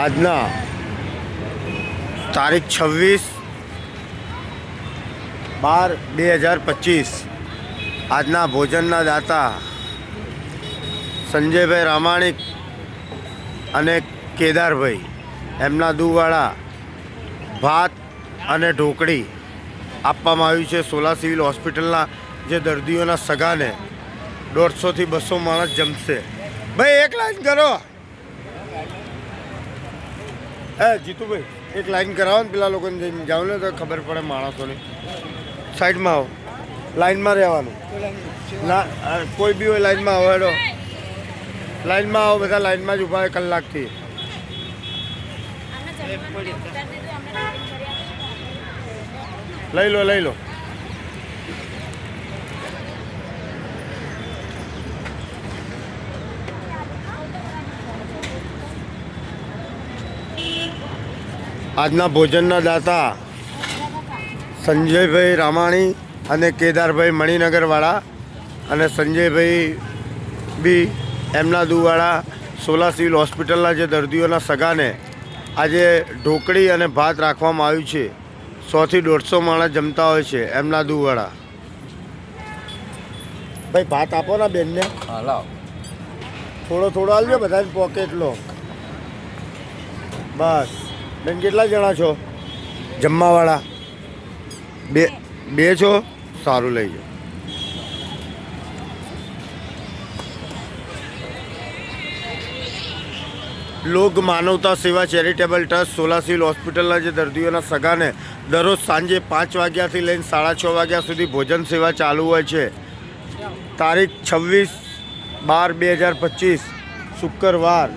આજના તારીખ છવ્વીસ બાર બે હજાર પચીસ. આજના ભોજનના દાતા સંજયભાઈ રામાણિક અને કેદારભાઈ, એમના દુવાળા ભાત અને ઢોકળી આપવામાં આવ્યું છે સોલા સિવિલ હોસ્પિટલના જે દર્દીઓના સગાને દોઢસોથી બસો માણસ જમશે. ભાઈ, એક લાઈન કરો. હે જીતુભાઈ, એક લાઈન કરાવો ને પેલા લોકોને જઈને. જાઓ ને તો ખબર પડે માણસોને. સાઈડમાં આવો. લાઈનમાં રહેવાનું. ના કોઈ બી હોય લાઈનમાં આવો, હેડો. લાઈનમાં આવો, બધા લાઈનમાં જ ઊભા હોય કલાકથી. લઈ લો લઈ લો. આજના ભોજનના દાતા સંજયભાઈ રામાણી અને કેદારભાઈ મણિનગરવાળા અને સંજયભાઈ બી એમના દુવાળા સોલા સિવિલ હોસ્પિટલના જે દર્દીઓના સગાને આજે ઢોકળી અને ભાત રાખવામાં આવ્યું છે. સોથી દોઢસો માણસ જમતા હોય છે એમના દુવાળા. ભાઈ ભાત આપો ને બેનને. થોડો થોડો આવજો બધાને પોકેટ લો બસ. બેન, કેટલા જણા છો? જમવાવાળા? બે બે છો? સારું, લઈ જાઓ. લોક માનવતા સેવા ચેરિટેબલ ટ્રસ્ટ સોલાસીલ હોસ્પિટલના જે દર્દીઓના સગાને દરરોજ સાંજે પાંચ વાગ્યાથી લઈને સાડા છ વાગ્યા સુધી ભોજન સેવા ચાલુ હોય છે. તારીખ છવ્વીસ બાર બે હજાર પચીસ, શુક્રવાર.